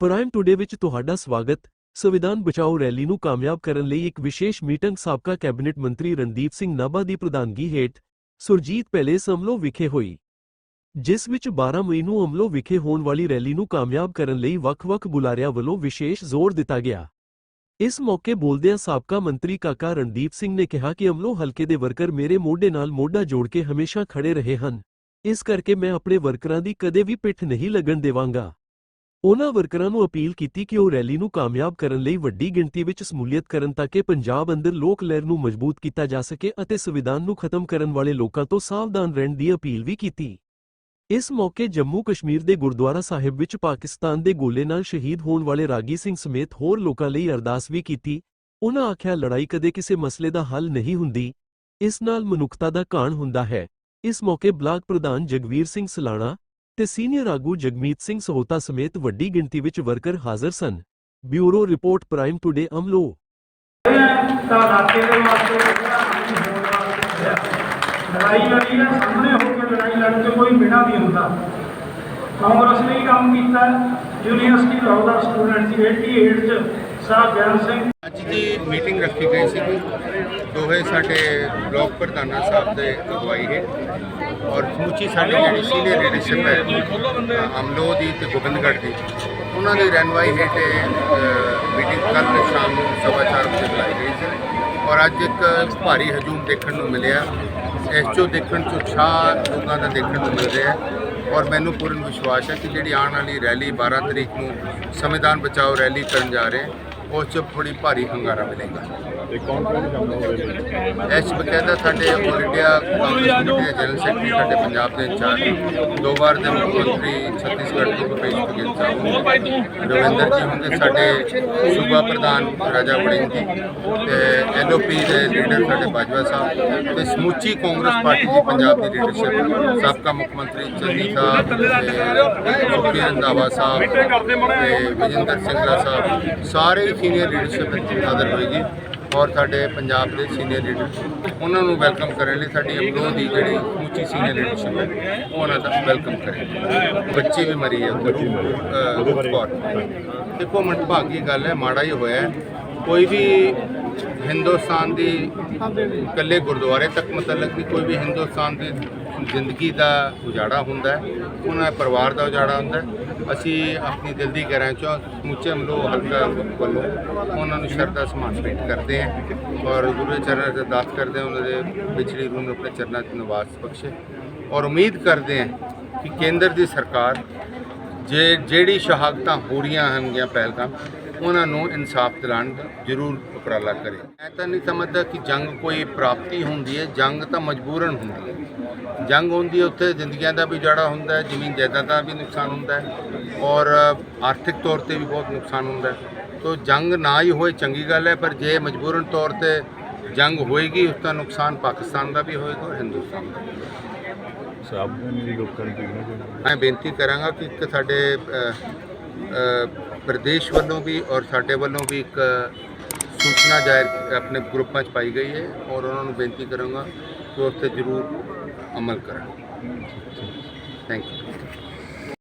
Prime today ਵਿੱਚ ਤੁਹਾਡਾ ਸਵਾਗਤ। ਸੰਵਿਧਾਨ ਬਚਾਓ ਰੈਲੀ ਨੂੰ ਕਾਮਯਾਬ ਕਰਨ ਲਈ ਇੱਕ ਵਿਸ਼ੇਸ਼ ਮੀਟਿੰਗ ਸਾਬਕਾ ਕੈਬਨਿਟ ਮੰਤਰੀ ਰਣਦੀਪ ਸਿੰਘ ਨਾਭਾ ਦੀ ਪ੍ਰਧਾਨਗੀ ਹੇਠ ਸੁਰਜੀਤ ਪੈਲੇਸ ਅਮਲੋ ਵਿਖੇ ਹੋਈ। ਜਿਸ ਵਿੱਚ 12 ਮਈ ਨੂੰ ਅਮਲੋ ਵਿਖੇ ਹੋਣ ਵਾਲੀ ਰੈਲੀ ਨੂੰ ਕਾਮਯਾਬ ਕਰਨ ਲਈ ਵੱਖ-ਵੱਖ ਬੁਲਾਰਿਆਂ ਵੱਲੋਂ ਵਿਸ਼ੇਸ਼ ਜ਼ੋਰ ਦਿੱਤਾ ਗਿਆ। ਇਸ ਮੌਕੇ ਬੋਲਦਿਆਂ ਸਾਬਕਾ ਮੰਤਰੀ ਕਾਕਾ ਰਣਦੀਪ ਸਿੰਘ ਨੇ ਕਿਹਾ ਕਿ ਅਮਲੋ ਹਲਕੇ ਦੇ ਵਰਕਰ ਮੇਰੇ ਮੋਢੇ ਨਾਲ ਮੋਢਾ ਜੋੜ ਕੇ ਹਮੇਸ਼ਾ ਖੜੇ ਰਹੇ ਹਨ। ਇਸ ਕਰਕੇ ਮੈਂ ਆਪਣੇ ਵਰਕਰਾਂ ਦੀ ਕਦੇ ਵੀ ਪਿੱਠ ਨਹੀਂ ਲੱਗਣ ਦੇਵਾਂਗਾ। ਉਹਨਾਂ ਵਰਕਰਾਂ ਨੂੰ ਅਪੀਲ ਕੀਤੀ ਕਿ ਉਹ ਰੈਲੀ ਨੂੰ ਕਾਮਯਾਬ ਕਰਨ ਲਈ ਵੱਡੀ ਗਿਣਤੀ ਵਿੱਚ ਸਮੂਲੀਅਤ ਕਰਨ ਤਾਂ ਕਿ ਪੰਜਾਬ ਅੰਦਰ ਲੋਕ ਲਹਿਰ ਨੂੰ ਮਜ਼ਬੂਤ ਕੀਤਾ ਜਾ ਸਕੇ ਅਤੇ ਸੰਵਿਧਾਨ ਨੂੰ ਖਤਮ ਕਰਨ ਵਾਲੇ ਲੋਕਾਂ ਤੋਂ ਸਾਵਧਾਨ ਰਹਿਣ ਦੀ ਅਪੀਲ ਵੀ ਕੀਤੀ। ਇਸ ਮੌਕੇ ਜੰਮੂ ਕਸ਼ਮੀਰ ਦੇ ਗੁਰਦੁਆਰਾ ਸਾਹਿਬ ਵਿੱਚ ਪਾਕਿਸਤਾਨ ਦੇ ਗੋਲੇ ਨਾਲ ਸ਼ਹੀਦ ਹੋਣ ਵਾਲੇ ਰਾਗੀ ਸਿੰਘ ਸਮੇਤ ਹੋਰ ਲੋਕਾਂ ਲਈ ਅਰਦਾਸ ਵੀ ਕੀਤੀ। ਉਹਨਾਂ ਆਖਿਆ, ਲੜਾਈ ਕਦੇ ਕਿਸੇ ਮਸਲੇ ਦਾ ਹੱਲ ਨਹੀਂ ਹੁੰਦੀ। ਇਸ ਨਾਲ ਮਨੁੱਖਤਾ ਦਾ ਘਾਣ ਹੁੰਦਾ ਹੈ। ਇਸ ਮੌਕੇ ਬਲਾਕ ਪ੍ਰਧਾਨ ਜਗਵੀਰ ਸਿੰਘ ਸਲਾਣਾ ਤੇ ਸੀਨੀਅਰ ਆਗੂ ਜਗਮੀਤ ਸਿੰਘ ਸਹੋਤਾ ਸਮੇਤ ਵੱਡੀ ਗਿਣਤੀ ਵਿੱਚ ਵਰਕਰ ਹਾਜ਼ਰ ਸਨ। Bureau report prime today Amloh. ਤਾਂ ਇਲਾਕੇ ਦੇ ਵਾਸਤੇ ਜਿਹੜਾ ਕੰਮ ਹੋਣ ਵਾਸਤੇ ਹੈ। ਲੜਾਈ ਲੜੀ ਨਾ ਸਾਹਮਣੇ ਹੋ ਕੇ ਲੜਾਈ ਲੜਨ ਚ ਕੋਈ ਬਿਨਾ ਨਹੀਂ ਹੁੰਦਾ ਕਾਂਗਰਸ ਨੇ ਹੀ ਕੰਮ ਕੀਤਾ। ਯੂਨੀਵਰਸਿਟੀ ਲਾਅ ਦਾ ਸਟੂਡੈਂਟ ਸੀ 88 ਚ ਸਾਹਿਬ ਗਿਆਨ ਸਿੰਘ। ਅੱਜ ਦੀ ਮੀਟਿੰਗ ਰੱਖੀ ਗਈ ਸੀ। ਦੋਹੇ ਸਾਡੇ ਬਲਾਕ ਪ੍ਰਧਾਨਾਂ ਸਾਹਿਬ ਦੇ ਅਗਵਾਈ ਹੈ ਔਰ ਸਮੁੱਚੀ ਸਾਡੀ ਜਿਹੜੀ ਸੀਨੀਅਰ ਲੀਡਰਸ਼ਿਪ ਹੈ ਅ, ਅਮਲੋ ਦੀ ਤੇ ਗੋਬਿੰਦਗੜ੍ਹ ਦੀ ਉਹਨਾਂ ਦੀ ਰਹਿਨਵਾਈ ਹੇਠ ਮੀਟਿੰਗ ਕੱਲ੍ਹ ਸ਼ਾਮ ਨੂੰ ਸਵਾ ਚਾਰ ਵਜੇ ਬੁਲਾਈ ਗਈ ਸੀ ਔਰ ਅੱਜ ਇੱਕ ਭਾਰੀ ਹਜੂਮ ਦੇਖਣ ਨੂੰ ਮਿਲਿਆ। ਐਸਚਓ ਦੇਖਣ ਚ ਉਤਸ਼ਾਹ ਲੋਕਾਂ ਦਾ ਦੇਖਣ ਨੂੰ ਮਿਲ ਰਿਹਾ ਹੈ ਔਰ ਮੈਨੂੰ ਪੂਰਨ ਵਿਸ਼ਵਾਸ ਹੈ ਕਿ ਜਿਹੜੀ ਆਉਣ ਵਾਲੀ ਰੈਲੀ 12 ਤਰੀਕ ਨੂੰ ਸੰਵਿਧਾਨ ਬਚਾਓ ਰੈਲੀ ਕਰਨ ਜਾ ਰਹੇ ਉਸ 'ਚ ਬੜੀ ਭਾਰੀ ਹੰਗਾਰਾ ਮਿਲੇਗਾ। ਤੇ ਕੌਣ ਕੌਣ ਸ਼ਾਮਲ ਹੋਏ ਇਸ ਬਕਾਇਦਾ ਸਾਡੇ ਆਲ ਇੰਡੀਆ ਕਾਂਗਰਸ ਕਮੇਟੀ ਦੇ ਜਨਰਲ ਸੈਕਟਰੀ ਸਾਡੇ ਪੰਜਾਬ ਦੇ ਇੰਚਾਰਜ ਦੋ ਵਾਰ ਦੇ ਮੁੱਖ ਮੰਤਰੀ ਛੱਤੀਸਗੜ੍ਹ ਤੋਂ ਭੁਪੇਸ਼ ਬਘੇਲ ਸਾਹਿਬ ਰਵਿੰਦਰ ਜੀ ਹੁੰਦੇ ਸਾਡੇ ਸੂਬਾ ਪ੍ਰਧਾਨ ਰਾਜਾ ਵੜਿੰਗ ਜੀ ਤੇ ਐਲਓਪੀ ਦੇ ਲੀਡਰ ਸਾਡੇ ਬਾਜਵਾ ਸਾਹਿਬ ਤੇ ਸਮੁੱਚੀ ਕਾਂਗਰਸ ਪਾਰਟੀ ਦੀ ਪੰਜਾਬ ਦੀ ਲੀਡਰਸ਼ਿਪ ਸਾਬਕਾ ਮੁੱਖ ਮੰਤਰੀ ਚੰਨੀ ਸਾਹਿਬ ਤੇ ਸੁਖਬੀਰ ਰੰਧਾਵਾ ਸਾਹਿਬ ਤੇ ਵਿਜੇਂਦਰ ਸਿੰਘਲਾ ਸਾਹਿਬ। ਸਾਰੇ ਸੀਨੀਅਰ ਲੀਡਰਸ਼ਿਪ ਹਾਜ਼ਰ ਹੋਏਗੀ ਔਰ ਸਾਡੇ ਪੰਜਾਬ ਦੇ ਸੀਨੀਅਰ ਲੀਡਰ ਉਹਨਾਂ ਨੂੰ ਵੈਲਕਮ ਕਰਨ ਲਈ ਸਾਡੀ ਅਮਰੋ ਦੀ ਜਿਹੜੀ ਉੱਚੀ ਸੀਨੀਅਰ ਲੀਡਰਸ਼ਿਪ ਹੈ, ਉਹ ਉਹਨਾਂ ਦਾ ਵੈਲਕਮ ਕਰੇ। ਬੱਚੀ ਵੀ ਮਰੀ ਹੈ ਉੱਧਰ ਦੇਖੋ, ਮੰਦਭਾਗੀ ਗੱਲ ਹੈ, ਮਾੜਾ ਹੀ ਹੋਇਆ ਕੋਈ ਵੀ ਹਿੰਦੁਸਤਾਨ ਦੀ ਇਕੱਲੇ ਗੁਰਦੁਆਰੇ ਤੱਕ ਮਤਲਬ ਕਿ ਕੋਈ ਵੀ ਹਿੰਦੁਸਤਾਨ ਦੀ ਜ਼ਿੰਦਗੀ ਦਾ ਉਜਾੜਾ ਹੁੰਦਾ ਹੈ, ਉਹਨਾਂ ਪਰਿਵਾਰ ਦਾ ਉਜਾੜਾ ਹੁੰਦਾ ਅਸੀਂ ਆਪਣੀ ਦਿਲ ਦੀ ਗਹਿਰਾਈ ਚੋਂ ਸਮੁੱਚੇ ਮਲੋ ਹਲਕਾ ਵੱਲੋਂ ਉਹਨਾਂ ਨੂੰ ਸ਼ਰਧਾ ਸਮਾਨ ਭੇਟ ਕਰਦੇ ਹਾਂ ਔਰ ਗੁਰੂ ਚਰਨਾਂ 'ਚ ਅਰਦਾਸ ਕਰਦੇ ਹਾਂ, ਉਹਨਾਂ ਦੇ ਵਿਛੜੀ ਰੂਹ ਨੂੰ ਆਪਣੇ ਚਰਨਾਂ 'ਚ ਨਿਵਾਸ ਬਖਸ਼ੇ। ਔਰ ਉਮੀਦ ਕਰਦੇ ਹਾਂ ਕਿ ਕੇਂਦਰ ਦੀ ਸਰਕਾਰ ਜੇ ਜਿਹੜੀ ਸ਼ਹਾਦਤਾਂ ਹੋ ਰਹੀਆਂ ਹਨਗੀਆਂ ਪਹਿਲਗਾਮ ਉਹਨਾਂ ਨੂੰ ਇਨਸਾਫ ਦਿਲਾਉਣ ਦਾ ਜ਼ਰੂਰ ਉਪਰਾਲਾ ਕਰੇ। ਮੈਂ ਤਾਂ ਨਹੀਂ ਸਮਝਦਾ ਕਿ ਜੰਗ ਕੋਈ ਪ੍ਰਾਪਤੀ ਹੁੰਦੀ ਹੈ ਜੰਗ ਤਾਂ ਮਜਬੂਰਨ ਹੁੰਦੀ ਹੈ। ਜੰਗ ਹੁੰਦੀ ਹੈ ਉੱਥੇ ਜ਼ਿੰਦਗੀਆਂ ਦਾ ਵੀ ਜੜਾ ਹੁੰਦਾ ਹੈ ਜ਼ਮੀਨ ਜਾਇਦਾਦ ਦਾ ਵੀ ਨੁਕਸਾਨ ਹੁੰਦਾ ਹੈ ਔਰ ਆਰਥਿਕ ਤੌਰ ਤੇ ਵੀ ਬਹੁਤ ਨੁਕਸਾਨ ਹੁੰਦਾ ਹੈ। ਤੋ ਜੰਗ ਨਾ ਹੀ ਹੋਏ ਚੰਗੀ ਗੱਲ ਹੈ ਪਰ ਜੇ ਮਜਬੂਰਨ ਤੌਰ ਤੇ ਜੰਗ ਹੋਏਗੀ ਉਸ ਦਾ ਨੁਕਸਾਨ ਪਾਕਿਸਤਾਨ ਦਾ ਵੀ ਹੋਏਗਾ ਔਰ ਹਿੰਦੁਸਤਾਨ ਦਾ ਵੀ ਸਾਬਧਾਨੀ ਦੀ ਲੋਕਾਂ ਨੂੰ ਮੈਂ ਬੇਨਤੀ ਕਰਾਂਗਾ ਕਿ ਇੱਕ ਸਾਡੇ ਪ੍ਰਦੇਸ਼ ਵੱਲੋਂ ਵੀ ਔਰ ਸਾਡੇ ਵੱਲੋਂ ਵੀ ਇੱਕ ਸੂਚਨਾ ਜਾਰੀ ਆਪਣੇ ਗਰੁੱਪਾਂ 'ਚ ਪਾਈ ਗਈ ਹੈ ਔਰ ਉਹਨਾਂ ਨੂੰ ਬੇਨਤੀ ਕਰਾਂਗਾ ਕਿ ਉਸ ਤੇ ਜ਼ਰੂਰ ਅਮਲ ਕਰਨ। Thank you